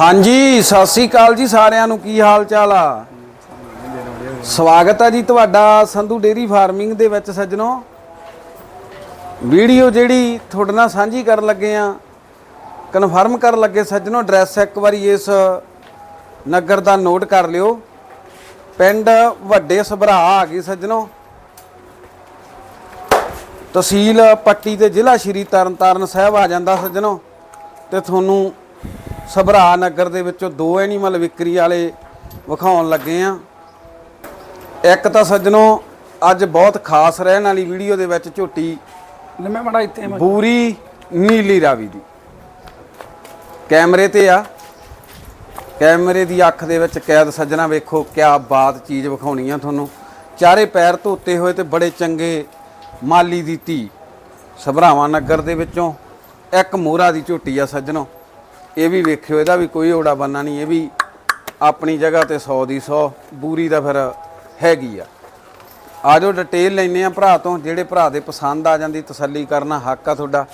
ਹਾਂਜੀ, ਸਤਿ ਸ੍ਰੀ ਅਕਾਲ ਜੀ ਸਾਰਿਆਂ ਨੂੰ। ਕੀ ਹਾਲ ਚਾਲ ਆ? ਸਵਾਗਤ ਆ ਜੀ ਤੁਹਾਡਾ ਸੰਧੂ ਡੇਰੀ ਫਾਰਮਿੰਗ ਦੇ ਵਿੱਚ ਸੱਜਣੋ। ਵੀਡੀਓ ਜਿਹੜੀ ਤੁਹਾਡੇ ਨਾਲ ਸਾਂਝੀ ਕਰਨ ਲੱਗੇ ਆ, ਕਨਫਰਮ ਕਰਨ ਲੱਗੇ ਸੱਜਣੋ, ਐਡਰੈਸ ਇੱਕ ਵਾਰੀ ਇਸ ਨਗਰ ਦਾ ਨੋਟ ਕਰ ਲਿਓ। ਪਿੰਡ ਵੱਡੇ ਸਭਰਾ ਆ ਗਈ ਸੱਜਣੋ। ਤਹਿਸੀਲ ਪੱਟੀ ਤੇ ਜ਼ਿਲ੍ਹਾ ਸ਼੍ਰੀ ਤਰਨਤਾਰਨ ਸਾਹਿਬ ਆ ਜਾਂਦਾ ਸੱਜਣੋ। ਤੇ ਤੁਹਾਨੂੰ ਸਭਰਾ ਨਗਰ ਦੇ ਵਿੱਚੋਂ ਦੋ ਐਨੀਮਲ ਵਿਕਰੀ ਵਾਲੇ ਵਿਖਾਉਣ ਲੱਗੇ ਆ। ਇੱਕ ਤਾਂ ਸੱਜਣੋ ਅੱਜ ਬਹੁਤ ਖਾਸ ਰਹਿਣ ਵਾਲੀ ਵੀਡੀਓ ਦੇ ਵਿੱਚ ਝੋਟੀ ਮੈਂ ਮੜਾ ਇੱਥੇ ਬੂਰੀ ਨੀਲੀ ਰਾਵੀ ਦੀ। ਕੈਮਰੇ ਤੇ ਆ। ਕੈਮਰੇ ਦੀ ਅੱਖ ਦੇ ਵਿੱਚ ਕੈਦ ਸੱਜਣਾ ਵੇਖੋ ਕਿਆ ਬਾਤ ਚੀਜ਼ ਵਿਖਾਉਣੀ ਆ ਤੁਹਾਨੂੰ। ਚਾਰੇ ਪੈਰ ਧੋਤੇ ਹੋਏ ਤੇ ਬੜੇ ਚੰਗੇ ਮਾਲੀ ਦੀ ਧੀ ਸਭਰਾਵਾਂ ਨਗਰ ਦੇ ਵਿੱਚੋਂ ਇੱਕ ਮੋਹਰਾ ਦੀ ਝੋਟੀ ਆ ਸੱਜਣੋ। ਇਹ ਵੀ ਵੇਖਿਓ ਇਹਦਾ ਵੀ ਕੋਈ ਓੜਾ ਬੰਨਾ ਨਹੀਂ ਇਹ ਵੀ ਆਪਣੀ ਜਗ੍ਹਾ ਤੇ 100 ਦੀ 100 ਬੂਰੀ ਦਾ ਫਿਰ ਹੈਗੀ ਆ। ਆਜੋ ਡਿਟੇਲ ਲੈਨੇ ਆ ਭਰਾ ਤੋਂ ਜਿਹੜੇ ਭਰਾ ਦੇ ਪਸੰਦ ਆ ਜਾਂਦੀ ਤਸੱਲੀ ਕਰਨਾ ਹੱਕ ਆ ਤੁਹਾਡਾ।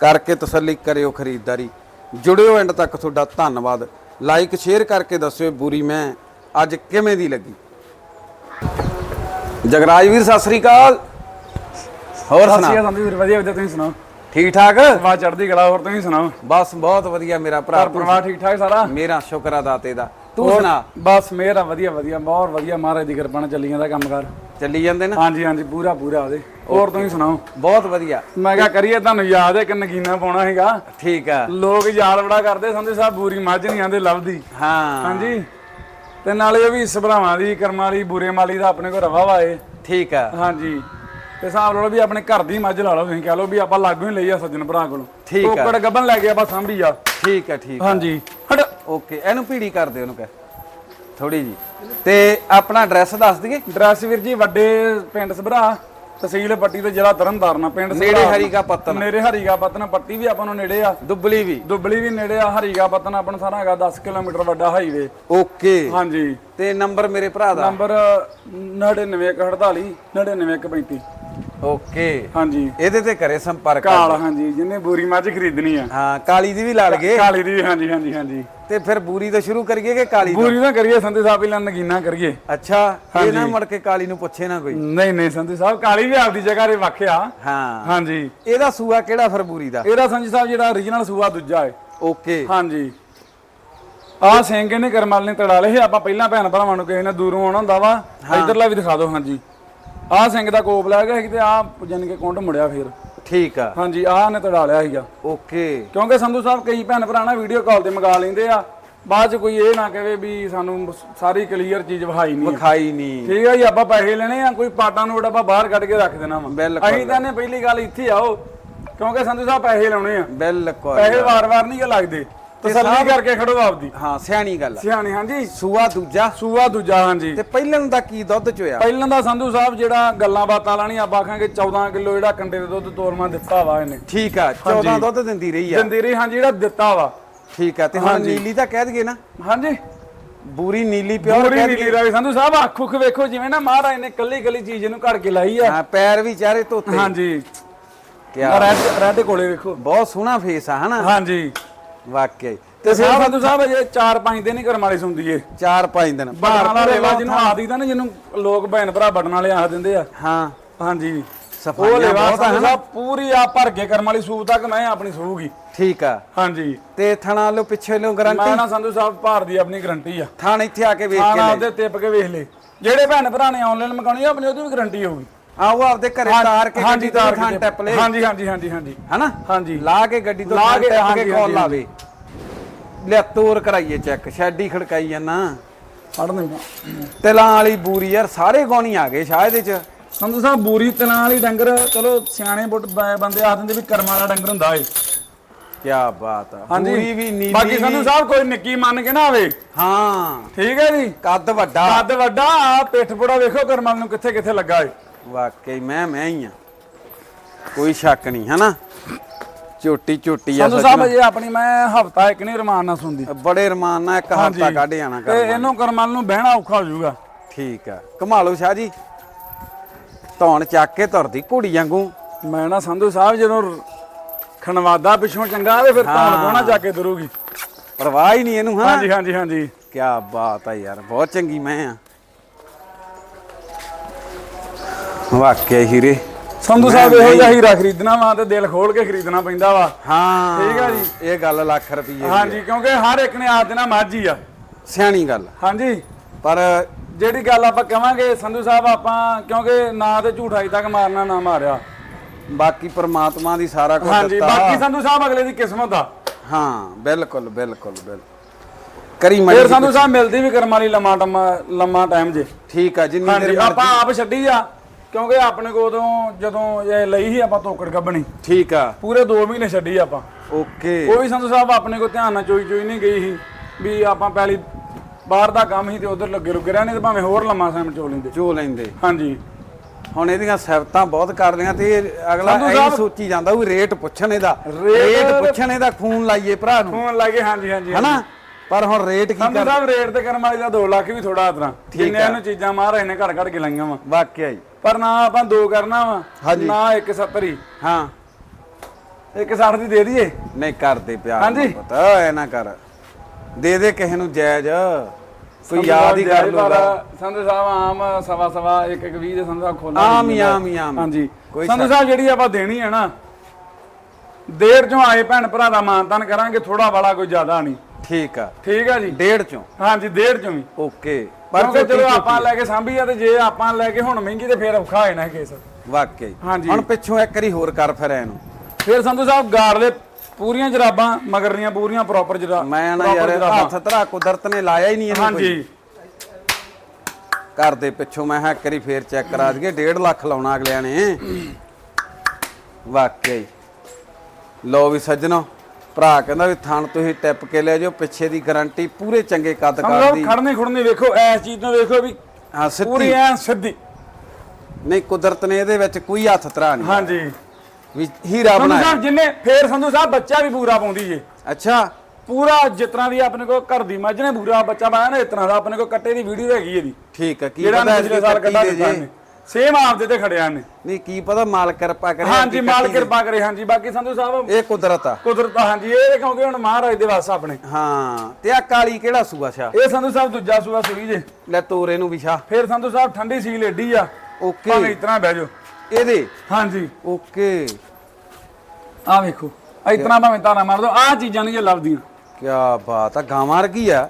ਕਰਕੇ ਤਸੱਲੀ ਕਰਿਓ ਖਰੀਦਦਾਰੀ। ਜੁੜਿਓ ਐਂਡ ਤੱਕ ਤੁਹਾਡਾ ਧੰਨਵਾਦ। ਲਾਈਕ ਸ਼ੇਅਰ ਕਰਕੇ ਦੱਸਿਓ ਬੂਰੀ ਮੈਂ ਅੱਜ ਕਿਵੇਂ ਦੀ ਲੱਗੀ। ਜਗਰਾਜ ਵੀਰ ਸਤਿ ਸ੍ਰੀ ਅਕਾਲ। ਹੋਰ ਸਤਿ ਸੁਣਾ ਸ਼੍ਰੀ ਅਕਾਲ ਵੀਰ ਵਧੀਆ ਵਧੀਆ ਤੁਸੀਂ ਸੁਣਾਓ? ਠੀਕ ਠਾਕ? ਵਾਹ ਚੜ੍ਹਦੀ ਕਲਾ ਹੋਰ ਤੁਸੀਂ ਸੁਣਾਓ? ਬਸ ਬਹੁਤ ਵਧੀਆ ਮੇਰਾ ਭਰਾ। ਘਰ ਪਰਿਵਾਰ ਠੀਕ ਠਾਕ ਸਾਰਾ? ਮੇਰਾ ਸ਼ੁਕਰ ਅਦਾਤੇ ਦਾ। ਤੂੰ ਹੋਰ? ਸੁਣਾ? ਬਸ ਮੇਰਾ ਵਧੀਆ ਵਧੀਆ ਬਹੁਤ ਵਧੀਆ। ਮਹਾਰਾਜ ਦੀ ਕਿਰਪਾ ਨਾਲ ਚੱਲੀ ਜਾਂਦਾ ਕੰਮਕਾਰ। ਚੱਲੀ ਜਾਂਦੇ ਨਾ? ਹਾਂਜੀ ਹਾਂਜੀ ਪੂਰਾ ਪੂਰਾ ਉਹਦੇ। ਹੋਰ ਤੁਸੀਂ ਸੁਣਾਓ? ਬਹੁਤ ਵਧੀਆ। ਮੈਂ ਕਿਹਾ ਕਰੀਏ ਤੁਹਾਨੂੰ ਯਾਦ ਹੈ ਕਿ ਨਗੀਨਾ ਪਾਉਣਾ ਹੈਗਾ ਠੀਕ ਆ। ਲੋਕ ਯਾਦ ਬੜਾ ਕਰਦੇ ਸੰਦੇ ਸਾਹਿਬ ਬੂਰੀ ਮੱਝ ਨਹੀਂ ਆਂਦੇ ਲੱਭਦੀ ਹਾਂ। ਹਾਂਜੀ। ਤੇ ਨਾਲੇ ਵੀ ਸਭਰਾਵਾਂ ਦੀ ਕਰਮਾਂ ਵਾਲੀ ਬੂਰੇ ਮਾਲੀ ਦਾ ਆਪਣੇ ਕੋਲ ਰਵਾ ਵਾਏ। ਠੀਕ ਆ। ਹਾਂਜੀ। ਤੇ ਹਿਸਾਬ ਲਾ ਲਓ ਵੀ ਆਪਣੇ ਘਰ ਦੀ ਮੱਝ ਲਾ ਲਓ ਤੁਸੀਂ ਕਹਿ ਲਓ ਵੀ ਆਪਾਂ ਲਾਗੂ ਹੀ ਲਈ ਆ ਸੱਜਣ ਭਰਾ ਕੋਲੋਂ। ਠੀਕ ਆ। ਟੋਕੜ ਗੱਬਨ ਲੈ ਕੇ ਆਪਾਂ ਸਾਂਭੀ ਆ। ਠੀਕ ਆ ਠੀਕ ਹਾਂਜੀ। ਹਟ। ਓਕੇ ਇਹਨੂੰ ਪੀੜੀ ਕਰ ਦੇ ਉਹਨੂੰ ਕਹਿ। ਥੋੜੀ ਜੀ। ਤੇ ਆਪਣਾ ਐਡਰੈਸ ਦੱਸ ਦਈਏ? ਡਰੈਸ ਵੀਰ ਜੀ ਵੱਡੇ ਪਿੰਡ ਸਭਰਾ ਤਹਿਸੀਲ ਪੱਟੀ ਤੇ ਜ਼ਿਲ੍ਹਾ ਤਰਨਤਾਰਨ ਪਿੰਡ ਨੇੜੇ ਸਭਰਾ। ਹਰੀਕਾ ਪੱਤਨ। ਨੇੜੇ ਹਰੀਗਾ ਪਤਨ ਪੱਟੀ ਵੀ ਆਪਾਂ ਨੂੰ ਨੇੜੇ ਆ। ਦੁੱਬਲੀ ਵੀ। ਦੁੱਬਲੀ ਵੀ ਨੇੜੇ ਆ ਹਰੀਗਾ ਪਤਨ ਆਪਾਂ ਨੂੰ ਸਾਰਾ ਹੈਗਾ 10 ਕਿਲੋਮੀਟਰ ਵੱਡਾ ਹਾਈਵੇ ਓਕੇ। ਹਾਂਜੀ। ਤੇ ਨੰਬਰ ਮੇਰੇ ਭਰਾ ਦਾ? Number 99148 99135 okay. ਹਾਂਜੀ। ਇਹਦੇ ਤੇ ਕਰੇ ਸੰਪਰਕ ਕਾਲ ਹਾਂਜੀ ਜਿਹਨੇ ਬੂਰੀ ਮੱਝ ਖਰੀਦਣੀ ਆ। ਹਾਂ ਕਾਲੀ ਦੀ ਵੀ ਲਾ ਲਗੇ ਕਾਲੀ ਦੀ ਹਾਂਜੀ ਹਾਂਜੀ ਹਾਂਜੀ। ਤੇ ਫਿਰ ਬੂਰੀ ਤੋਂ ਸ਼ੁਰੂ ਕਰੀਏ ਕਿ ਕਾਲੀ ਤੋਂ ਬੂਰੀ ਨਾ ਕਰੀਏ ਸੰਦੇ ਸਾਹਿਬ ਪਹਿਲਾਂ ਨਗੀਨਾ ਕਰੀਏ। ਅੱਛਾ ਇਹ ਨਾ ਮੁੜ ਕੇ ਕਾਲੀ ਨੂੰ ਪੁੱਛੇ ਨਾ ਕੋਈ। ਨਹੀਂ ਨਹੀਂ ਸੰਦੇ ਸਾਹਿਬ ਕਾਲੀ ਵੀ ਆਪਦੀ ਜਗ੍ਹਾ ਤੇ ਵੱਖਿਆ। ਹਾਂ। ਹਾਂਜੀ। ਇਹਦਾ ਸੂਆ ਕਿਹੜਾ ਫਿਰ ਬੂਰੀ ਦਾ? ਇਹਦਾ ਸੰਜੀ ਸਾਹਿਬ ਜਿਹੜਾ origignal ਸੂਆ ਦੂਜਾ ਹੈ ਓਕੇ। ਹਾਂਜੀ। ਆਹ ਸਿੰਘ ਇਹਨੇ ਕਰਮਲ ਨੇ ਤੜਾ ਲਏ ਆਪਾਂ ਪਹਿਲਾਂ ਭੈਣ ਭਰਾਵਾਂ ਨੂੰ ਕਿਸੇ ਨੇ ਦੂਰੋਂ ਆਉਣਾ ਹੁੰਦਾ ਵਾ ਇਧਰਲਾ ਵੀ ਦਿਖਾ ਦਿਓ ਹਾਂਜੀ। ਆਹ ਸਿੰਘ ਦਾ ਕੋਪ ਲੈ ਗਿਆ ਸੀ ਤੇ ਆਹ ਜਾਨ ਕੇ ਕੁੰਡ ਮੁੜਿਆ ਫਿਰ। ਠੀਕ ਆ। ਹਾਂਜੀ ਆਹ ਨੇ ਤੜਾ ਲਿਆ ਸੀਗਾ। ਓਕੇ। ਕਿਉਂਕਿ ਸੰਧੂ ਸਾਹਿਬ ਕਈ ਭੈਣ ਭਰਾ ਨਾ ਵੀਡੀਓ ਕਾਲ ਤੇ ਮੰਗਾ ਲੈਂਦੇ ਆ ਬਾਅਦ ਚ ਕੋਈ ਇਹ ਨਾ ਕਹੇ ਵੀ ਸਾਨੂੰ ਸਾਰੀ ਕਲੀਅਰ ਚੀਜ਼ ਵਿਖਾਈ ਨਹੀਂ। ਵਿਖਾਈ ਨਹੀਂ। ਠੀਕ ਆ ਜੀ ਆਪਾਂ ਪੈਸੇ ਲੈਣੇ ਆ ਕੋਈ ਪਾਟਾ ਨੋਟ ਆਪਾਂ ਬਾਹਰ ਕੱਢ ਕੇ ਰੱਖ ਦੇਣਾ ਵਾ। ਬਿਲਕੁਲ। ਅਸੀਂ ਤਾਂ ਨੇ ਪਹਿਲੀ ਗੱਲ ਇੱਥੇ ਆਓ ਕਿਉਂਕਿ ਸੰਧੂ ਸਾਹਿਬ ਪੈਸੇ ਲਾਉਣੇ ਆ। ਬਿਲਕੁਲ। ਪੈਸੇ ਵਾਰ-ਵਾਰ ਨਹੀਂ ਲੱਗਦੇ। ਤਸੱਲੀ ਕਰਕੇ ਖੜੋ ਆਪਦੀ। ਹਾਂ ਸਿਆਣੀ ਗੱਲ ਆ। ਸਿਆਣੇ ਹਾਂਜੀ। ਸੂਆ ਦੂਜਾ। ਸੂਆ ਦੂਜਾ ਹਾਂਜੀ। ਤੇ ਪਹਿਲਾਂ ਦਾ ਕੀ ਦੁੱਧ ਚੋਇਆ? ਪਹਿਲਾਂ ਦਾ ਸੰਧੂ ਸਾਹਿਬ ਜਿਹੜਾ ਗੱਲਾਂ ਬਾਤਾਂ ਲਾਣੀ ਆਪਾਂ ਆਖਾਂਗੇ 14 ਕਿਲੋ ਜਿਹੜਾ ਕੰਡੇ ਦੇ ਦੁੱਧ ਤੋਰਮਾ ਦਿੱਤਾ ਵਾ ਇਹਨੇ। ਠੀਕ ਆ 14 ਦੁੱਧ ਦਿੰਦੀ ਰਹੀ ਆ। ਜੰਦੀਰੀ ਹਾਂਜੀ ਜਿਹੜਾ ਦਿੱਤਾ ਵਾ। ਠੀਕ ਆ ਤੇ ਹੁਣ ਨੀਲੀ ਤਾਂ ਕਹਿ ਦਈਏ ਨਾ। ਹਾਂਜੀ। ਬੂਰੀ ਨੀਲੀ ਪਿਓਰ ਪੂਰੀ ਕਹਿ ਨੀਲੀ ਰਾਵੀ ਸੰਧੂ ਸਾਹਿਬ ਅੱਖ ਉੱਖ ਵੇਖੋ ਜਿਵੇਂ ਨਾ ਮਹਾਰਾਜ ਨੇ ਕੱਲੀ ਕੱਲੀ ਚੀਜ਼ ਨੂੰ ਘੜ ਕੇ ਲਾਈ ਆ। ਹਾਂ ਪੈਰ ਵੀ ਚਾਰੇ ਧੋਤੇ। ਹਾਂਜੀ। ਕਿਆ ਰੈੱਡ ਰੈੱਡ ਕੋਲੇ ਵੇਖੋ। ਬਹੁਤ ਸੋਹਣਾ ਫੇਸ ਆ ਹਨਾ? ਹਾਂਜੀ। ਵਾਕਿਆ ਹੀ। ਤੇ ਫਿਰ ਸੰਧੂ ਸਾਹਿਬ ਅਜੇ 4-5 ਦਿਨ ਹੀ ਕਰਮ ਵਾਲੀ ਸੁਣਦੀ ਏ। ਚਾਰ ਪੰਜ ਦਿਨ। ਬਟਨ ਵਾਲਾ ਰੇਵਾ ਜਿਹਨੂੰ ਆਦੀ ਦਾ ਨਾ ਜਿਹਨੂੰ ਲੋਕ ਭੈਣ ਭਰਾ ਬਟਨ ਵਾਲੇ ਆਖ ਦਿੰਦੇ ਆ। ਹਾਂ। ਹਾਂਜੀ। ਉਹ ਸਫਾਈਆਂ ਲੇਵਾ ਬਹੁਤ ਆ ਸੰਧੂ ਹਨਾ? ਸਾਹਿਬ ਪੂਰੀ ਆ ਭਰ ਕੇ ਕਰਮ ਵਾਲੀ ਸੂਪ ਤੱਕ ਮੈਂ ਆਪਣੀ ਸੂਗੀ ਠੀਕ ਆ। ਹਾਂਜੀ। ਤੇ ਥਣਾ ਲੋ ਪਿੱਛੇ ਲੋ ਗਰੰਟੀ? ਮੈਂ ਨਾ ਸੰਧੂ ਸਾਹਿਬ ਭਾਰ ਦੀ ਆਪਣੀ ਗਰੰਟੀ ਆ। ਥਾਣ ਇੱਥੇ ਆ ਕੇ ਵੇਖ ਕੇ ਖਾਣਾ ਲੈ ਉਹਦੇ ਟਿਪ ਕੇ ਵੇਖ ਲੈ। ਜਿਹੜੇ ਭੈਣ ਭਰਾ ਨੇ ਆਨਲਾਈਨ ਮੰਗਾਉਣੀ ਆ ਆਪਣੀ ਉਹਦੀ ਵੀ ਗਰੰਟੀ ਹੋਊਗੀ। ਆਓ ਆਪਦੇ ਘਰੇ ਤਾਰ ਕੇ ਗੱਡੀ ਤਾਰ ਤੋਂ ਕੇ ਟੱਪ ਲੈ। ਹਾਂਜੀ ਹਾਂਜੀ ਹਾਂਜੀ ਹਾਂਜੀ। ਹਨਾ? ਹਾਂਜੀ। ਲਾ ਕੇ ਗੱਡੀ ਤੋਂ ਲਾ ਕੇ, ਟੱਪ ਕੇ ਕਾਲ ਲਾਵੇ। ਲੈ ਤੋਰ ਕਰਾਈਏ ਚੈੱਕ। ਸ਼ੈਡੀ ਖੜਕਾਈ ਜਾਂਦਾ ਫੜ ਨਹੀਂ ਤਿਲਾਂ ਵਾਲੀ ਬੂਰੀ ਯਾਰ ਸਾਰੇ ਗੋਣੀ ਆ ਗਏ ਸ਼ਾਹ ਇਹਦੇ ਚ। ਸੰਧੂ ਸਾਹਿਬ ਬੂਰੀ ਤਲਾਂ ਵਾਲੀ ਡੰਗਰ ਚਲੋ ਸਿਆਣੇ ਬੁੱਟ ਬੰਦੇ ਆਖ ਦਿੰਦੇ ਵੀ ਕਰਮਾਂ ਵਾਲਾ ਡੰਗਰ ਹੁੰਦਾ ਏ। ਕੀ ਬਾਤ ਆ। ਬੂਰੀ ਵੀ ਨੀਲੀ ਬਾਕੀ ਸੰਧੂ ਸਾਹਿਬ ਕੋਈ ਨਿੱਕੀ ਮੰਨ ਕੇ ਨਾ ਆਵੇ। ਹਾਂ। ਠੀਕ ਹੈ ਜੀ? ਕੱਦ ਵੱਡਾ। ਕੱਦ ਵੱਡਾ ਆ ਪਿੱਠ ਪੁੜਾ ਵੇਖੋ ਕਰਮਾਂ ਨੂੰ ਕਿੱਥੇ ਕਿੱਥੇ ਲੱਗਾ ਏ। ਵਾਕਈ ਮੈਂ ਮੈਂ ਹੀ ਆ। ਕੋਈ ਸ਼ੱਕ ਨਹੀਂ ਹਨਾ? ਝੋਟੀ ਝੋਟੀ ਆ ਸੰਧੂ ਸਾਹਿਬ ਅਜੇ ਆਪਣੀ ਮੈਂ ਹਫਤਾ ਇੱਕ ਨਹੀਂ ਰਮਾਨ ਨਾਲ ਸੁਣਦੀ। ਬੜੇ ਰਮਾਨ ਨਾਲ ਇੱਕ ਹਫਤਾ ਕੱਢ ਜਾਣਾ ਤੇ ਕਰ ਇਹਨੂੰ ਕਰਮਾਂ ਨੂੰ ਬਹਿਣਾ ਔਖਾ ਹੋ ਜਾਊਗਾ। ਠੀਕ ਆ। ਘੁਮਾ ਲਓ ਸ਼ਾਹ ਜੀ। ਧੌਣ ਚੱਕ ਕੇ ਧਰਦੀ ਘੋੜੀ ਵਾਂਗੂ। ਮੈਂ ਨਾ ਸੰਧੂ ਸਾਹਿਬ ਜਦੋਂ ਖਣਵਾਦਾ ਪਿੱਛੋਂ ਚੰਗਾ ਤੇ ਫਿਰ ਧੌਣ ਕੋਣਾ ਜਾ ਕੇ ਦਰੂਗੀ। ਪਰਵਾਹ ਹੀ ਨਹੀਂ ਇਹਨੂੰ ਹਾਂ ਹਾਂਜੀ ਹਾਂਜੀ ਹਾਂਜੀ। ਕੀ ਬਾਤ ਆ ਯਾਰ ਬਹੁਤ ਚੰਗੀ ਮੈਂ ਆ। ਵਾਕਿਆ ਹੀ ਹੀਰੇ। ਸੰਧੂ ਸਾਹਿਬ ਇਹੋ ਜਿਹਾ ਹੀਰਾ ਖਰੀਦਣਾ ਵਾ ਤੇ ਦਿਲ ਖੋਲ ਕੇ ਖਰੀਦਣਾ ਪੈਂਦਾ ਵਾ। ਹਾਂ। ਠੀਕ ਆ ਜੀ। ਇਹ ਗੱਲ ਲੱਖ ਰੁਪਏ ਹਾਂਜੀ ਕਿਉਂਕਿ ਹਰ ਇੱਕ ਨੇ ਆਪ ਦੇਣਾ ਮਾਝੀ ਆ। ਸਿਆਣੀ ਗੱਲ ਹਾਂਜੀ। ਪਰ ਜਿਹੜੀ ਗੱਲ ਆਪਾਂ ਕਵਾਂਗੇ ਸੰਧੂ ਸਾਹਿਬ ਆਪਾਂ ਕਿਉਂਕਿ ਨਾ ਤੇ ਝੂਠ ਅਜੇ ਤੱਕ ਮਾਰਨਾ ਨਾ ਮਾਰਿਆ। ਬਾਕੀ ਪ੍ਰਮਾਤਮਾ ਦੀ ਸਾਰਾ ਕੁਝ ਹਾਂਜੀ ਬਾਕੀ ਸੰਧੂ ਸਾਹਿਬ ਅਗਲੇ ਦੀ ਕਿਸਮਤ ਆ। ਹਾਂ ਬਿਲਕੁਲ ਬਿਲਕੁਲ ਬਿਲਕੁਲ। ਕਰੀ ਫਿਰ ਮੜੀ ਸੰਧੂ ਸਾਹਿਬ ਮਿਲਦੀ ਵੀ ਕਰਮ ਵਾਲੀ ਲੰਮਾ ਟੰਮਾ ਲੰਮਾ ਟਾਈਮ ਜੇ। ਠੀਕ ਆ ਜਿੰਨੀ ਦੇਰ ਆਪਾਂ ਮਰਜ਼ੀ। ਆਪ ਛੱਡੀ ਆ। ਕਿਉਂਕਿ ਆਪਣੇ ਕੋਲ ਉਦੋਂ ਜਦੋਂ ਇਹ ਲਈ ਸੀ ਆਪਾਂ ਤੋਕੜ ਕੱਢਣੀ ਠੀਕ ਆ। ਪੂਰੇ 2 ਮਹੀਨੇ ਛੱਡੀ ਆਪਾਂ। ਓਕੇ। ਉਹ ਵੀ ਸੰਧੂ ਸਾਹਿਬ ਆਪਣੇ ਕੋਲ ਧਿਆਨ ਨਾਲ ਚੋਈ ਚੋਈ ਨਹੀਂ ਗਈ ਸੀ ਵੀ ਆਪਾਂ ਪਹਿਲੀ ਬਾਹਰ ਦਾ ਕੰਮ ਸੀ ਤੇ ਉਧਰ ਲੱਗੇ ਰੁਕੇ ਰਹਿਣੇ ਤੇ ਭਾਵੇਂ ਹੋਰ ਲੰਮਾ ਸੈਮ ਚੋ ਲੈਂਦੇ। ਜੋ ਲੈਂਦੇ। ਹਾਂਜੀ। ਹੁਣ ਇਹਦੀਆਂ ਸਿਫਤਾਂ ਬਹੁਤ ਕਰਦੀਆਂ ਤੇ ਇਹ ਅਗਲਾ ਸਾਹਿਬ- ਸੋਚੀ ਜਾਂਦਾ ਵੀ ਰੇਟ ਪੁੱਛਣ ਇਹਦਾ। ਰੇਟ- ਪੁੱਛਣ ਇਹਦਾ ਖੂਨ ਲਾਈਏ ਭਰਾ ਨੂੰ। ਫੋਨ ਲੱਗੇ ਹਾਂਜੀ ਹਾਂਜੀ ਹਨਾ? ਪਰ ਹੁਣ ਰੇਟ ਕੀ ਕਰ ਸਾਹਿਬ ਰੇਟ ਤੇ ਕਰਮ ਵਾਲੀ ਦਾ 2 ਲੱਖ ਵੀ ਥੋੜਾ ਆਤਰਾ ਜਿੰਨੇ। ਇਹਨੂੰ ਚੀਜ਼ਾਂ ਮਾਰ ਨੇ ਘੜ ਘੜ ਕੇ ਲਾਈਆਂ ਵਾ। ਵਾਕਿਆ ਹੀ। ਪਰ ਨਾ ਆਪਾਂ ਦੋ ਕਰਨਾ ਵਾ। ਹਾਂਜੀ। ਨਾ 170 ਹੀ। ਹਾਂ 160 ਦੀ ਦੇ ਦਈਏ? ਨਹੀਂ ਕਰਦੇ ਪਿਆਰ ਹਾਂਜੀ। ਪਤਾ ਐ ਨਾ ਕਰ। ਦੇ ਦੇ ਕਿਸੇ ਨੂੰ ਜਾਇਜ਼। ਕੋਈ ਯਾਦ ਹੀ ਕਰ ਲੂਗਾ ਸੰਧੂ ਸਾਹਿਬ ਆਮ ਸਵਾ ਸਵਾ ਇੱਕ ਇੱਕ 20 ਦੇ ਸੰਧੂ ਸਾਹਿਬ ਖੋਲਾਂ ਆਮ ਹੀ ਆਮ ਹੀ ਆਮ। ਹਾਂਜੀ। ਕੋਈ ਸੰਧੂ ਸਾਹਿਬ ਜਿਹੜੀ ਆਪਾਂ ਦੇਣੀ ਹੈ ਨਾ ਦੇਰ ਚੋਂ ਆਏ ਭੈਣ ਭਰਾ ਦਾ ਮਾਨਤਾਨ ਕਰਾਂਗੇ ਥੋੜਾ ਵਾਲਾ ਕੋਈ ਜ਼ਿਆਦਾ ਨਹੀਂ। ਠੀਕ ਆ। ਠੀਕ ਆ ਜੀ। ਡੇਢ ਚੋਂ। ਹਾਂਜੀ ਦੇਰ ਚੋਂ ਵੀ। ਓਕੇ। ਪਰ ਪਰ ਚਲੋ ਆਪਾਂ ਲੈ ਕੇ ਸਾਂਭੀ ਆ ਤੇ ਜੇ ਆਪਾਂ ਲੈ ਕੇ ਹੁਣ ਮਹਿੰਗੀ ਤੇ ਫੇਰ ਔਖਾ ਹੋਏ ਨਾ ਕੇਸ। ਹੀ ਹਾਂਜੀ। ਹੁਣ ਪਿੱਛੋਂ ਇੱਕ ਵਾਰੀ ਹੋਰ ਕਰ ਫਿਰ ਇਹਨੂੰ। ਫਿਰ ਸੰਧੂ ਸਾਹਿਬ ਗਾਰਲੇ ਪੂਰੀਆਂ ਜਰਾਬਾਂ ਮਗਰਲੀਆਂ ਪੂਰੀਆਂ ਪ੍ਰੋਪਰ ਜਰਾ ਮੈਂ ਨਾ proper ਯਾਰ ਜਰਾਬਾਂ। ਹੱਥ ਧਰਾ ਕੁਦਰਤ ਨੇ ਲਾਇਆ ਹੀ ਨਹੀਂ ਇਹਨੂੰ ਹਾਂਜੀ। ਘਰ ਦੇ ਪਿੱਛੋਂ ਮੈਂ ਇੱਕ ਵਾਰੀ ਫੇਰ ਚੈੱਕ ਕਰਾ ਦਈਏ 1.5 ਲੱਖ ਲਾਉਣਾ ਅਗਲਿਆਂ ਨੇ। ਵਾਕਿਆ ਹੀ ਲੋ ਵੀ ਸੱਜਣੋ। ਭਰਾ ਕਹਿੰਦਾ ਵੀ ਥਣ ਤੁਸੀਂ ਟਿਪ ਕੇ ਲੈ ਜਾਓ ਪਿੱਛੇ ਦੀ ਗਾਰੰਟੀ ਪੂਰੇ ਚੰਗੇ ਕੱਦ ਕਰ ਦੀ ਖੜਨੇ ਖੁੜਨੇ ਵੇਖੋ ਐਸ ਚੀਜ਼ ਨੂੰ ਵੇਖੋ ਵੀ ਹਾਂ ਪੂਰੀ ਸਿੱਧੀ ਐ ਸਿੱਧੀ। ਨਹੀਂ ਕੁਦਰਤ ਨੇ ਇਹਦੇ ਵਿੱਚ ਕੋਈ ਹੱਥ ਧਰਾ ਨਹੀਂ। ਹਾਂਜੀ। ਵੀ ਹੀਰਾ ਸੰਧੂ ਬਣਾਇਆ। ਸਾਹਿਬ ਜਿੰਨੇ ਫੇਰ ਸੰਧੂ ਸਾਹਿਬ ਬੱਚਾ ਵੀ ਪੂਰਾ ਪਾਉਂਦੀ ਜੇ। ਅੱਛਾ। ਪੂਰਾ ਜਿਤਨਾ ਦੀ ਆਪਣੇ ਕੋਲ ਘਰ ਦੀ ਮੱਝ ਨੇ ਪੂਰਾ ਬੱਚਾ ਪਾਇਆ ਨਾ ਇਤਨਾ ਦਾ ਆਪਣੇ ਕੋਲ ਕੱਟੇ ਦੀ ਵੀਡੀਓ ਹੈਗੀ ਇਹਦੀ। ਠੀਕ ਹੈ ਕੀ ਜਿਹੜਾ ਪਤਾ ਪਿਛਲੇ ਸਾਲ ਕੱਢਾ ਦੇ ਦਿੱਤਾ ਜੇ। ਸੇਮ ਆਪਦੇ ਤੇ ਖੜਿਆ ਨੇ ਨਹੀਂ ਕੀ ਪਤਾ ਮਾਲਕ ਕਿਰਪਾ ਕਰੇ ਹਾਂਜੀ ਮਾਲ। ਕਿਰਪਾ ਕਰੇ ਹਾਂਜੀ ਬਾਕੀ ਸੰਧੂ ਸਾਹਿਬ ਇਹ ਕੁਦਰਤ ਆ। ਕੁਦਰਤ ਹਾਂਜੀ ਇਹ ਕਿਉਂਕਿ ਹੁਣ ਮਹਾਰਾਜ ਦੇ ਵਾਸ ਆਪਣੇ। ਹਾਂ ਤੇ ਆ ਕਾਲੀ ਕਿਹੜਾ ਸੂਆ ਛਾ ਇਹ ਸੰਧੂ ਸਾਹਿਬ ਦੂਜਾ ਸੂਆ ਸੂਈ ਜੇ। ਲੈ ਤੋਰੇ ਨੂੰ ਵਿਛਾ ਫੇਰ ਸੰਧੂ ਸਾਹਿਬ ਠੰਡੀ ਸੀਲ ਏਡੀ ਆ। ਓਕੇ। ਭਾਵੇਂ ਇਤਨਾ ਬਹਿ ਜਾਓ। ਇਹਦੇ? ਹਾਂਜੀ। ਓਕੇ। ਆ ਵੇਖੋ ਇਤਨਾ ਭਾਵੇਂ ਤਾਰਾ ਮਾਰ ਦੋ ਆ ਚੀਜ਼ਾਂ ਨਹੀਂ ਜੇ ਲੱਭਦੀਆਂ। ਕੀ ਬਾਤ ਆ ਗਾਵਾਂ ਵਰਗੀ ਆ।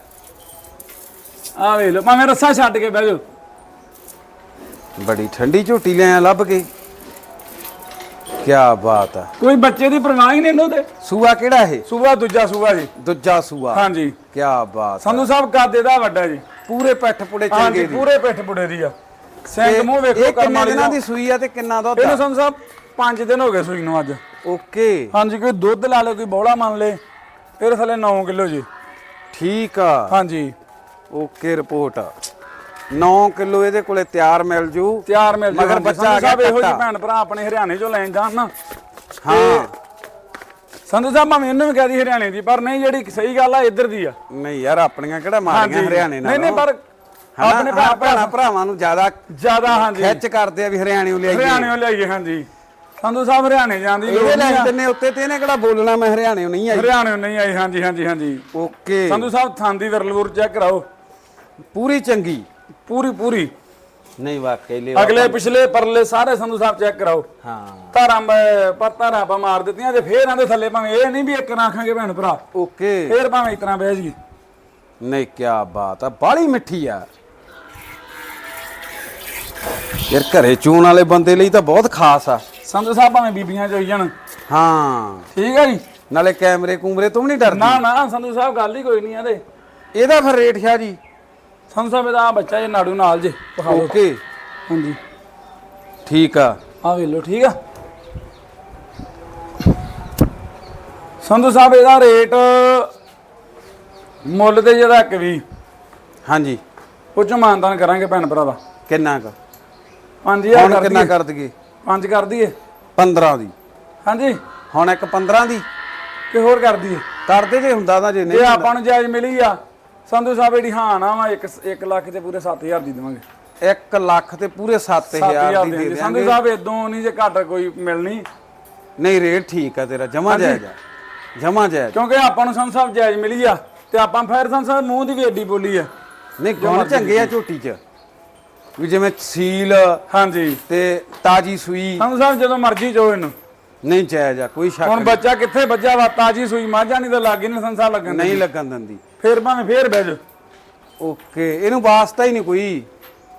ਆ ਵੇਖ ਲਓ ਭਾਵੇਂ ਰੱਸਾ ਛੱਡ ਕੇ ਬਹਿ ਜਾਓ। ਬੜੀ ਠੰਡੀ ਝੋਟੀ ਲਿਆ ਲੱਭ ਕੇ। ਕੀ ਬਾਤ ਆ। ਕੋਈ ਬੱਚੇ ਦੀ ਪਰਵਾਹ ਹੀ ਨਹੀਂ ਇਹਨੂੰ ਤੇ ਸੂਆ ਕਿਹੜਾ ਇਹ? ਸੂਆ ਦੂਜਾ ਸੂਆ ਜੀ। ਦੂਜਾ ਸੂਆ। ਹਾਂਜੀ। ਕੀ ਬਾਤ ਆ। ਸੰਧੂ ਸਾਹਿਬ ਕਾਦੇ ਦਾ ਵੱਡਾ ਜੀ। ਪੂਰੇ ਪੈਠ ਪੁੜੇ ਚੰਗੇ ਹਾਂਜੀ ਦੀ ਪੂਰੇ ਪਿੱਠ ਪੁੜੇ ਦੀ ਆ। ਸਿੰਘ ਮੂੰਹ ਵੇਖੋ ਇਹ ਕਿੰਨੇ ਕਰਮਾਲੀ ਦਿਨਾਂ ਦਾ। ਦੀ ਸੂਈ ਆ ਤੇ ਕਿੰਨਾ ਦੁੱਧ ਇਹਨੂੰ ਆ ਸੰਧੂ ਸਾਹਿਬ 5 ਦਿਨ ਹੋ ਗਏ ਸੂਈ ਨੂੰ ਅੱਜ। ਓਕੇ। ਹਾਂਜੀ ਕੋਈ ਦੁੱਧ ਲਾ ਲੇ ਕੋਈ ਬੋਲਾ ਮੰਨ ਲੇ ਇਹਦੇ ਥੱਲੇ 9 ਕਿਲੋ ਜੀ। ਠੀਕ ਆ। ਹਾਂਜੀ। ਓਕੇ ਰਿਪੋਰਟ 9 ਕਿਲੋ ਇਹਦੇ ਕੋਲੇ ਤਿਆਰ ਮਿਲ ਜੂ। ਤਿਆਰ ਮਿਲ ਮਗਰ ਜਾਊਗਾ। ਬੱਚਾ ਆ ਗਿਆ ਇਹੋ ਕੱਟਾ। ਭੈਣ ਭਰਾ ਆਪਣੇ ਹਰਿਆਣੇ ਚੋਂ ਲੈਣ ਜਾਣ ਨਾ। ਹਾਂ। ਸੰਧੂ ਸਾਹਿਬ ਮੈਂ ਇਹਨੂੰ ਵੀ ਕਹਦੀ ਹਰਿਆਣੇ ਦੀ ਪਰ ਨਹੀਂ ਜਿਹੜੀ ਸਹੀ ਗੱਲ ਆ ਇੱਧਰ ਦੀ ਆ। ਨਹੀਂ ਯਾਰ ਆਪਣੀਆਂ ਕਿਹੜਾ ਮਾਰੀਆਂ ਹਰਿਆਣੇ ਨਾਲ ਨਹੀਂ ਨਹੀਂ ਪਰ? ਆਪਣੇ ਭੈਣਾਂ ਭਰਾਵਾਂ ਨੂੰ ਜ਼ਿਆਦਾ ਜ਼ਿਆਦਾ ਹਾਂਜੀ। ਖਿੱਚ ਕਰਦੇ ਆ ਵੀ ਹਰਿਆਣੇੋਂ ਲਿਆਈਏ। ਹਰਿਆਣੇ ਲਿਆਈਏ ਹਾਂਜੀ। ਸੰਧੂ ਸਾਹਿਬ ਹਰਿਆਣੇ ਜਾਂਦੀ ਇਹਦੇ ਨਹੀਂ ਲੈ ਆ। ਦਿੰਨੇ ਉੱਤੇ ਤੇ ਇਹਨੇ ਕਿਹੜਾ ਬੋਲਣਾ ਮੈਂ ਹਰਿਆਣੇੋਂ ਨਹੀਂ ਆਈ। ਹਰਿਆਣੇ ਨਹੀਂ ਆਈ ਹਾਂਜੀ ਹਾਂਜੀ ਹਾਂਜੀ। ਓਕੇ। ਸੰਧੂ ਸਾਹਿਬ ਥਾਂ ਦੀ ਵਿਰਲਵੁਰ ਚੈੱਕ ਕਰਾਓ। ਪੂਰੀ ਚੰਗੀ। ਪੂਰੀ ਪੂਰੀ। ਨਹੀਂ ਵਾਕਈ ਲੈ ਅਗਲੇ ਪਿਛਲੇ ਪਰਲੇ ਸਾਰੇ ਸੰਧੂ ਸਾਹਿਬ ਚੈੱਕ ਕਰਾਓ। ਹਾਂ। ਧਾਰਾਂ ਮ- ਪਰ ਧਾਰਾਂ ਆਪਾਂ ਮਾਰ ਦਿੱਤੀਆਂ ਤੇ ਫੇਰ ਆਂਦੇ ਥੱਲੇ ਭਾਵੇਂ ਇਹ ਨਹੀਂ ਵੀ ਇੱਕ ਨਾ ਆਖਾਂਗੇ ਭੈਣ ਭਰਾ। ਓਕੇ। ਫੇਰ ਭਾਵੇਂ ਇਤਨਾ ਬਹਿ ਜੀ ਨਹੀਂ ਕੀ ਬਾਤ ਆ ਬਾਲੀ ਮਿੱਠੀ ਆ। ਯਾਰ ਘਰੇ ਚੂਣ ਵਾਲੇ ਬੰਦੇ ਲਈ ਤਾਂ ਬਹੁਤ ਖਾਸ ਆ। ਸੰਧੂ ਸਾਹਿਬ ਭਾਵੇਂ ਬੀਬੀਆਂ ਚੋਈ ਜਾਣ। ਹਾਂ। ਠੀਕ ਹੈ ਜੀ? ਨਾਲੇ ਕੈਮਰੇ ਕੂਮਰੇ ਤੋਂ ਵੀ ਨਹੀਂ ਡਰਦੀ। ਨਾ ਨਾ ਸੰਧੂ ਸਾਹਿਬ ਗੱਲ ਹੀ ਕੋਈ ਨਹੀਂ ਇਹਦੇ। ਇਹਦਾ ਫਿਰ ਰੇਟ ਸ਼ਾ ਜੀ। ਇਹਦਾ ਆਹ ਬੱਚਾ ਜੇ ਨਾੜੂ ਨਾਲ ਜੇ ਵਿਖਾ ਦਿਓ। ਓਕੇ। ਹਾਂਜੀ। ਠੀਕ ਆ। ਆ ਵੇਖ ਲਓ ਠੀਕ ਆ? ਸੰਧੂ ਸਾਹਿਬ ਇਹਦਾ ਰੇਟ ਮੁੱਲ ਤੇ ਜਿਹਦਾ ਇੱਕ ਵੀ ਹਾਂਜੀ। ਉਹ ਮਾਨਦਾਨ ਕਰਾਂਗੇ ਭੈਣ ਭਰਾ ਦਾ। ਕਿੰਨਾ ਕੁ? 5000 ਹੁਣ ਕਰ ਕਿੰਨਾ ਦਈਏ। ਕਰ ਦਈਏ? 5 ਕਰ ਦਈਏ। 15 ਦੀ। ਹਾਂਜੀ। ਹੁਣ ਇੱਕ 15 ਦੀ? ਕਿ ਹੋਰ ਕਰ ਦਈਏ। ਕਰਦੇ ਜੇ ਹੁੰਦਾ ਤਾਂ ਜੇ ਜੇ ਨਹੀਂ ਆਪਾਂ ਨੂੰ ਜਾਇਜ਼ ਮਿਲੀ ਆ ਸੰਧੂ ਸਾਹਿਬ ਇਹਦੀ ਹਾਂ ਨਾ ਵਾ 1 1 ਲੱਖ ਤੇ ਪੂਰੇ 7000 ਦੀ ਦੇਵਾਂਗੇ। 1 ਲੱਖ ਤੇ ਪੂਰੇ 7000 7000 ਦੀ ਦੇ ਦੇ ਸੰਧੂ ਦਿਆਂਗੇ ਸਾਹਿਬ ਇਦੋਂ ਨਹੀਂ ਜੇ ਘੱਟ ਕੋਈ ਮਿਲਣੀ। ਨਹੀਂ ਰੇਟ ਠੀਕ ਆ ਤੇਰਾ ਜਮਾ ਜਾਇਜ਼ ਆ। ਜਮਾ ਜਾਇਜ਼। ਕਿਉਂਕਿ ਆਪਾਂ ਨੂੰ ਸੰਧੂ ਸਾਹਿਬ ਜਾਇਜ਼ ਮਿਲੀ ਆ ਤੇ ਆਪਾਂ ਫੈਰ ਸੰਧੂ ਸਾਹਿਬ ਮੂੰਹ ਦੀ ਵੀ ਏਡੀ ਬੋਲੀ ਆ। ਨਹੀਂ ਗੁਣ ਚੰਗੇ ਆ ਝੋਟੀ 'ਚ। ਵੀ ਜਿਵੇਂ ਸੀਲ ਹਾਂਜੀ। ਤੇ ਤਾਜੀ ਸੂਈ। ਸੰਧੂ ਸਾਹਿਬ ਜਦੋਂ ਮਰਜ਼ੀ ਜੋ ਇਹਨੂੰ। ਨਹੀਂ ਜਾਇਜ਼ ਆ ਕੋਈ ਸ਼ੱਕ ਹੁਣ ਨਹੀਂ। ਬੱਚਾ ਕਿੱਥੇ ਬੱਜਾ ਵਾ? ਤਾਜੀ ਸੂਈ ਮਾਝਾ ਨਹੀਂ ਤਾਂ ਲੱਗ ਨਹੀਂ ਸੰਸਾਰ ਲੱਗਣ ਦੀ ਨਹੀਂ ਲੱਗਣ ਦਿੰਦੀ। ਫੇਰ ਭਾਵੇਂ ਫੇਰ ਬਹਿ ਜਾ। ਓਕੇ ਇਹਨੂੰ ਵਾਸਤਾ ਹੀ ਨਹੀਂ ਕੋਈ।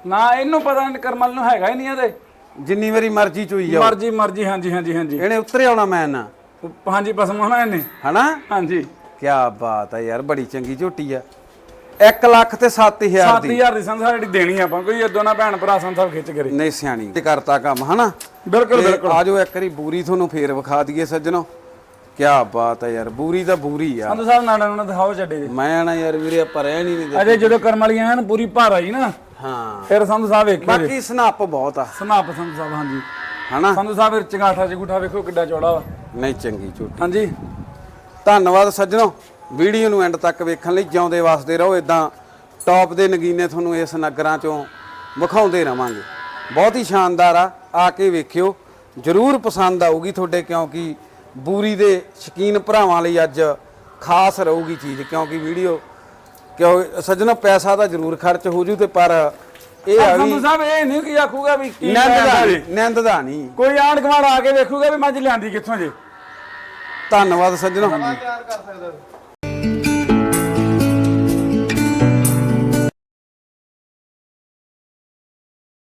ਨਾ ਇਹਨੂੰ ਪਤਾ ਨਹੀਂ ਕਰਮਲ ਨੂੰ ਹੈਗਾ ਹੀ ਨਹੀਂ ਇਹਦੇ। ਜਿੰਨੀ ਵਾਰੀ ਮਰਜ਼ੀ ਚੋਈ ਜਾਓ। ਮਰਜ਼ੀ ਮਰਜ਼ੀ ਹਾਂਜੀ ਹਾਂਜੀ ਹਾਂਜੀ। ਇਹਨੇ ਉੱਤਰੇ ਆਉਣਾ ਮੈਂ ਨਾ। ਹਾਂਜੀ ਪਸਮ ਹੋਣਾ ਇਹਨੇ। ਹਨਾ? ਹਾਂਜੀ। ਕੀ ਬਾਤ ਹੈ ਯਾਰ ਬੜੀ ਚੰਗੀ ਝੋਟੀ ਆ। 1 ਲੱਖ ਤੇ 7000 ਦੀ। 7000 ਦੀ ਸੰਸਾਰ ਜਿਹੜੀ ਦੇਣੀ ਆਪਾਂ ਕੋਈ ਇਦੋਂ ਨਾ ਭੈਣ ਭਰਾ ਸੰਸਾਰ ਖਿੱਚ ਕਰੇ। ਨਹੀਂ ਸਿਆਣੀ ਤੇ ਕਰਤਾ ਕੰਮ ਹਨਾ? ਬਿਲਕੁਲ ਬਿਲਕੁਲ। ਆਜੋ ਇੱਕ ਵਾਰੀ ਬੂਰੀ ਤੁਹਾਨੂੰ ਫੇਰ ਵਿਖਾ ਦਈਏ ਸੱਜਣੋ। ਕੀ ਬਾਤ ਹੈ ਯਾਰ ਬੂਰੀ ਤਾਂ ਬੂਰੀ ਆ। ਸੰਧੂ ਸਾਹਿਬ ਨਾੜਾ ਨੂੰ ਦਿਖਾਓ ਛੱਡੇ ਜੀ ਮੈਂ ਨਾ ਯਾਰ ਵੀਰੇ ਆਪਾਂ ਰਹਿ ਨਹੀਂ ਨਹੀਂ ਅਜੇ ਜਦੋਂ ਕਰਮ ਵਾਲੀਆਂ ਹਨ ਪੂਰੀ ਭਾਰ ਆਈ ਨਾ। ਹਾਂ। ਫਿਰ ਸੰਧੂ ਸਾਹਿਬ ਵੇਖਿਓ ਜੀ। ਬਾਕੀ ਸਨੱਪ ਬਹੁਤ ਆ। ਸਨਾਪ ਸੰਧੂ ਸਾਹਿਬ ਹਾਂਜੀ। ਹਨਾ? ਸੰਧੂ ਸਾਹਿਬ ਫਿਰ ਚੰਗਾਠਾ ਚਗੂਠਾ ਵੇਖੋ ਕਿੱਡਾ ਚੌੜਾ ਵਾ। ਨਹੀਂ ਚੰਗੀ ਝੋਟੀ ਹਾਂਜੀ। ਧੰਨਵਾਦ ਸੱਜਣੋ। ਵੀਡੀਓ ਨੂੰ ਐਂਡ ਤੱਕ ਵੇਖਣ ਲਈ ਜਿਉਂਦੇ ਵਸਦੇ ਰਹੋ। ਇਦਾਂ ਟੌਪ ਦੇ ਨਗੀਨੇ ਤੁਹਾਨੂੰ ਇਸ ਨਗਰਾਂ ਚੋਂ ਵਿਖਾਉਂਦੇ ਰਵਾਂਗੇ। ਬਹੁਤ ਹੀ ਸ਼ਾਨਦਾਰ ਆ। ਆ ਕੇ ਵੇਖਿਓ। ਜਰੂਰ ਪਸੰਦ ਆਊਗੀ ਤੁਹਾਡੇ ਕਿਉਂਕਿ ਬੂਰੀ ਦੇ ਸ਼ਕੀਨ ਭਰਾਵਾਂ ਲਈ ਅੱਜ ਖਾਸ ਰਹੂਗੀ ਚੀਜ਼ ਕਿਉਂਕਿ ਵੀਡੀਓ ਕਿਉਂ ਸੱਜਣੋ ਪੈਸਾ ਤਾਂ ਜ਼ਰੂਰ ਖਰਚ ਹੋ ਜੂ ਤੇ ਪਰ ਇਹ ਆ ਵੀ ਸੰਧੂ ਸਾਹਿਬ ਇਹ ਨਹੀਂ ਕਿ ਆਖੂਗਾ ਵੀ ਕੀ ਨਿੰਦ ਲੈਂਦਾ ਦਾ ਜੀ। ਨਿੰਦ ਦਾ ਨਹੀਂ। ਕੋਈ ਆਂਢ ਗੁਆਂਢ ਆ ਕੇ ਵੇਖੂਗਾ ਵੀ ਮੱਝ ਲਿਆਂਦੀ ਕਿੱਥੋਂ ਜੇ। ਧੰਨਵਾਦ ਸੱਜਣੋ। ਤਿਆਰ ਕਰ ਸਕਦਾ